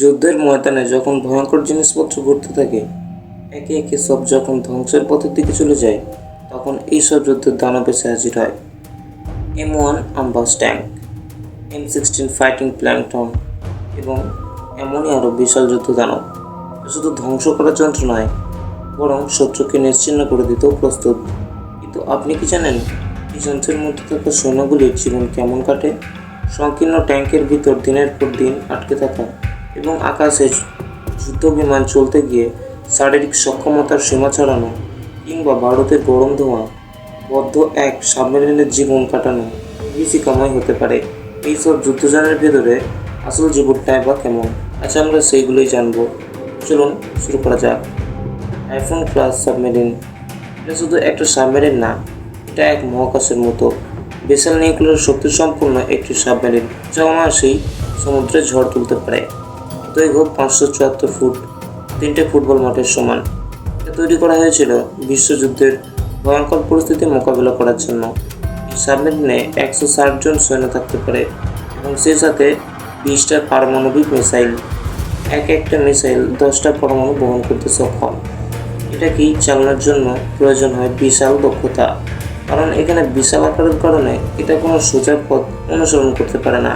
যুদ্ধের ময়দানে যখন ভয়ঙ্কর জিনিসপত্র ঘটতে থাকে, একে একে সব যখন ধ্বংসের পথের দিকে চলে যায়, তখন এইসব যুদ্ধের দানব এসে হাজির হয়। এম ওয়ান আম্বাস ট্যাঙ্ক, এম সিক্সটিন ফাইটিং প্ল্যাংটন এবং এমনই আরও বিশাল যুদ্ধ দানব। শুধু ধ্বংস করার যন্ত্র নয়, বরং শত্রুকে নিশ্চিহ্ন করে দিতেও প্রস্তুত। কিন্তু আপনি কি জানেন, এই যন্ত্রের মধ্যে থাকা সৈন্যগুলির জীবন কেমন কাটে? সংকীর্ণ ট্যাঙ্কের ভিতর দিনের পর দিন আটকে থাকা এবং আকাশে যুদ্ধ বিমান চলতে গিয়ে শারীরিক সক্ষমতার সীমা ছাড়ানো কিংবা ভারতের গরম ধোঁয়া, বদ্ধ এক সাবমেরিনের জীবন কাটানো বেশি কামাই হতে পারে। এইসব যুদ্ধযানের ভেতরে আসল জীবনটাই বা কেমন? আচ্ছা আমরা সেইগুলোই জানব। চলুন, শুরু করা যাক। IPhone class submarine. এটা শুধু একটা সাবমেরিন না, এটা এক মহাকাশের মতো। বিশাল নিউক্লিয়ার শক্তি সম্পন্ন একটি সাবমেরিন, যা অনায়াসেই সমুদ্রে ঝড় তুলতে পারে। দৈর্ঘ্য পাঁচশো চুয়াত্তর ফুট, তিনটে ফুটবল মাঠের সমান। এটা তৈরি করা হয়েছিল বিশ্বযুদ্ধের ভয়ঙ্কর পরিস্থিতি মোকাবিলা করার জন্য। এই সাবমেরিনে একশো ষাট জন সৈন্য থাকতে পারে এবং সেই সাথে বিশটা পারমাণবিক মিসাইল, এক একটা মিসাইল দশটা পরমাণু বহন করতে সক্ষম। এটা কি চালানোর জন্য প্রয়োজন হয় বিশাল দক্ষতা? কারণ এখানে বিশাল আকারের কারণে এটা কোনো সোজা পথ অনুসরণ করতে পারে না।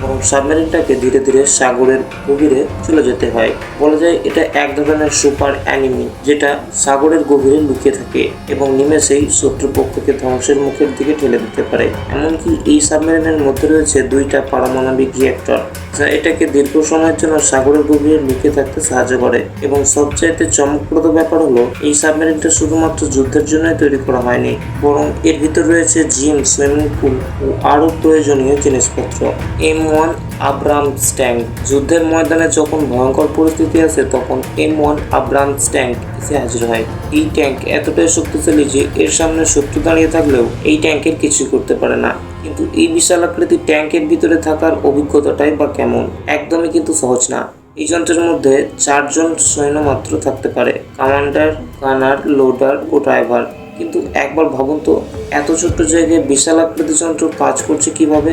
বরং সাবমেরিনটাকে ধীরে ধীরে সাগরের গভীরে চলে যেতে হয়। বলা যায় এটা এক ধরনের সুপার অ্যানিমি, যেটা সাগরের গভীরে লুকিয়ে থাকে এবং নিমেষেই শত্রুপক্ষকে ধ্বংসের মুখের দিকে ঠেলে দিতে পারে। এমনকি এই সাবমেরিনের মধ্যে রয়েছে দুইটা পারমাণবিক রিয়েক্টর। যা এটাকে দীর্ঘ সময়ের জন্য সাগরের গভীরে লুকিয়ে থাকতে সাহায্য করে। এবং সবচাইতে চমকপ্রদ ব্যাপার হলো, এই সাবমেরিনটা শুধুমাত্র যুদ্ধের জন্যই তৈরি করা হয়নি, বরং এর ভিতর রয়েছে জিম সুইমিং পুল ও আরও প্রয়োজনীয় জিনিসপত্র। M one Abrams tank. যুদ্ধের ময়দানে যখন ভয়ঙ্কর পরিস্থিতি আসে তখন এম ওয়ান আব্রামস ট্যাঙ্ক এসে হাজির হয়। এই ট্যাঙ্ক এতটাই শক্তিশালী যে এর সামনে শত্রু দাঁড়িয়ে থাকলেও এই ট্যাঙ্কের কিছুই করতে পারে না। কিন্তু এই বিশাল আকৃতির ট্যাঙ্কের ভিতরে থাকার অভিজ্ঞতাটাই বা কেমন? একদমই কিন্তু সহজ না। এই যন্ত্রের মধ্যে চারজন সৈন্য মাত্র থাকতে পারে, কমান্ডার, গানার, লোডার ও ড্রাইভার। কিন্তু একবার ভাবুন তো, এত ছোট্ট জায়গায় বিশাল আকৃতি যন্ত্র কাজ করছে কীভাবে?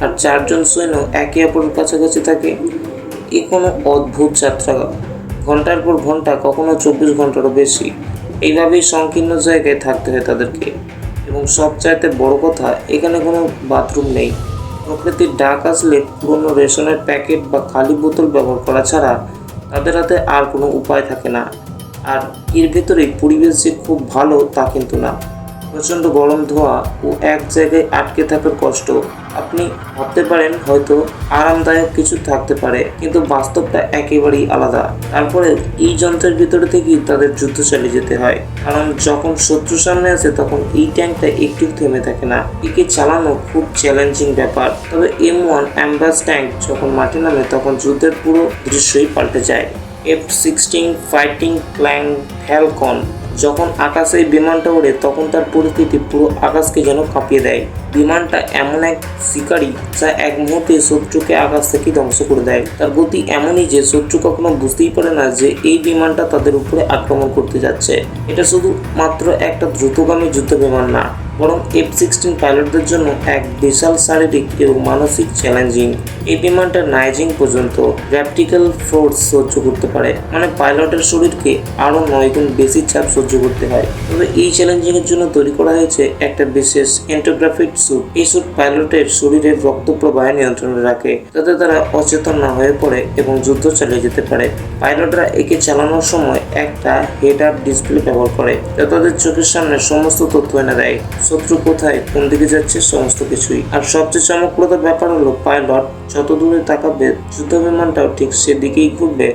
আর চারজন সৈন্য একে অপরের কাছাকাছি থাকে? এ কোনো অদ্ভুত যাত্রা। ঘণ্টার পর ঘণ্টা, কখনো চব্বিশ ঘন্টারও বেশি। এইভাবেই সংকীর্ণ জায়গায় থাকতে হয় তাদেরকে। এবং সবচাইতে বড় কথা, এখানে কোনো বাথরুম নেই। প্রকৃতির ডাক আসলে পুরনো রেশনের প্যাকেট বা খালি বোতল ব্যবহার করা ছাড়া তাদের হাতে আর কোনো উপায় থাকে না। আর এর ভেতরে পরিবেশ যে খুব ভালো তা কিন্তু না। প্রচণ্ড গরম ধোয়া ও এক জায়গায় আটকে থাকার কষ্ট। আপনি ভাবতে পারেন হয়তো আরামদায়ক কিছু থাকতে পারে, কিন্তু বাস্তবটা একেবারেই আলাদা। তারপরে এই যন্ত্রের ভিতরে থেকেই তাদের যুদ্ধ চালিয়ে যেতে হয়। কারণ যখন শত্রু সামনে আসে তখন এই ট্যাঙ্কটা একটু থেমে থাকে না। একে চালানো খুব চ্যালেঞ্জিং ব্যাপার। তবে এম ওয়ান অ্যাম্বাস ট্যাঙ্ক যখন মাঠে নামে, তখন যুদ্ধের পুরো দৃশ্যই পাল্টে যায়। এফ সিক্সটিন ফাইটিং প্ল্যাং ফ্যালকন যখন আকাশে বিমানটা ওড়ে, তখন তার পরিস্থিতি পুরো আকাশকে যেন কাঁপিয়ে দেয়। বিমানটা এমন এক শিকারি যা এক মুহূর্তে শত্রুকে আকাশ থেকে ধ্বংস করে দেয়। তার গতি এমনই যে শত্রু কখনো বুঝতেই পারে না যে এই বিমানটা তাদের উপরে আক্রমণ করতে যাচ্ছে। এটা শুধু মাত্র একটা দ্রুতগামী যুদ্ধ বিমান না বরং এফ সিক্সটিন পাইলটদের জন্য এক বিশাল শারীরিক এবং মানসিক চ্যালেঞ্জিং এই বিমানটা নাইজিং পর্যন্ত র্যাপটিক্যাল ফোর্স সহ্য করতে পারে। মানে পাইলটের শরীরকে আরও নয় গুণ বেশি চাপ সহ্য করতে হয়। তবে এই চ্যালেঞ্জিংয়ের জন্য তৈরি করা হয়েছে একটা বিশেষ এন্টোগ্রাফিক স্যুট এই স্যুট পাইলটের শরীরের রক্ত প্রবাহ নিয়ন্ত্রণে রাখে, যাতে তারা অচেতন না হয়ে পড়ে এবং যুদ্ধ চালিয়ে যেতে পারে। পাইলটরা একে চালানোর সময় একটা হেড আপ ডিসপ্লে ব্যবহার করে, যা তাদের চোখের সামনে সমস্ত তথ্য এনে দেয়। শত্রু কোথায়, কোন দিকে যাচ্ছে, সমস্ত কিছুই। আর সবচেয়ে চমকপ্রদ ব্যাপার হলো, পাইলট যত দূরে তাকাবে যুদ্ধ বিমানটাও ঠিক সেদিকেই ঘুরবে।